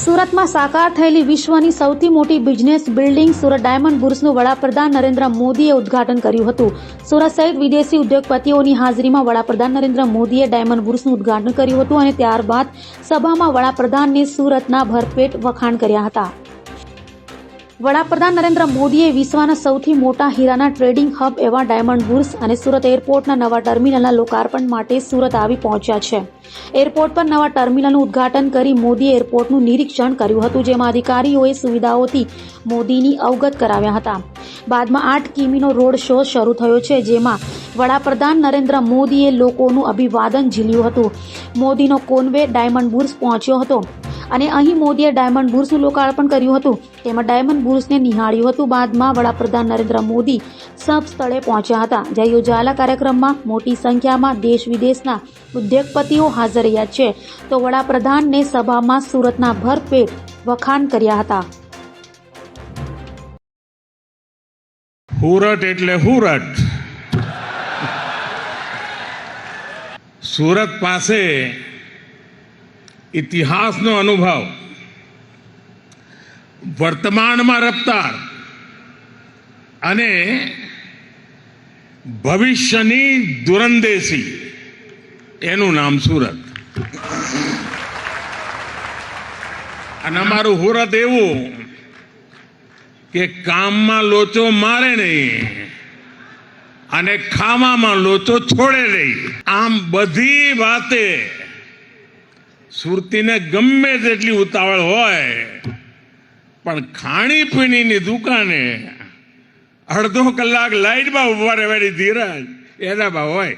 સુરતમાં સાકાર થયેલી વિશ્વની સૌથી મોટી બિઝનેસ બિલ્ડિંગ સુરત ડાયમંડ બુર્સનું વડાપ્રધાન નરેન્દ્ર મોદીએ ઉદ્ઘાટન કર્યું હતું. સુરત સહિત વિદેશી ઉદ્યોગપતિઓની હાજરીમાં વડાપ્રધાન નરેન્દ્ર મોદીએ ડાયમંડ બુર્સનું ઉદ્ઘાટન કર્યું હતું અને ત્યારબાદ સભામાં વડાપ્રધાનને સુરતના ભરપેટ વખાણ કર્યા હતા. વડાપ્રધાન નરેન્દ્ર મોદીએ વિશ્વના સૌથી મોટા હીરાના ટ્રેડિંગ હબ એવા ડાયમંડ બુર્સ અને સુરત એરપોર્ટના નવા ટર્મિનલના લોકાર્પણ માટે સુરત આવી પહોંચ્યા છે. એરપોર્ટ પર નવા ટર્મિનલનું ઉદ્ઘાટન કરી મોદીએ એરપોર્ટનું નિરીક્ષણ કર્યું હતું, જેમાં અધિકારીઓએ સુવિધાઓથી મોદીની અવગત કરાવ્યા હતા. બાદમાં આઠ કિમીનો રોડ શો શરૂ થયો છે, જેમાં વડાપ્રધાન નરેન્દ્ર મોદીએ લોકોનું અભિવાદન ઝીલ્યું હતું. મોદીનો કોનવે ડાયમંડ બુર્સ પહોંચ્યો હતો. અને અહીં મોદીએ ડાયમંડ બુર્સનું લોકાર્પણ કર્યું હતું. તેમાં ડાયમંડ બુર્સને નિહાળ્યું હતું. બાદમાં વડાપ્રધાન નરેન્દ્ર મોદી સબ સ્થળે પહોંચ્યા હતા, જ્યાં યોજાયેલા કાર્યક્રમમાં મોટી સંખ્યામાં દેશ વિદેશના ઉદ્યોગપતિઓ હાજર રહ્યા છે. તો વડાપ્રધાનને સભામાં સુરતના ભરપેટ વખાણ કર્યા હતા. હુરટ એટલે હુરટ સુરત પાસે ઇતિહાસનો અનુભવ. વર્તમાનમાં રફતાર અને ભવિષ્યની દુરંદેશી. એનું નામ સુરત. અને અમારું હુરત એવું કે કામમાં લોચો મારે નહીં અને ખાવામાં લોચો છોડે નહીં. આમ બધી વાતે સુરતીને ગમે તેટલી ઉતાવળ હોય, પણ ખાણીપીણીની દુકાને અડધો કલાક લાઈટમાં ઊભા રહેવાની ધીરજ એનામાં હોય.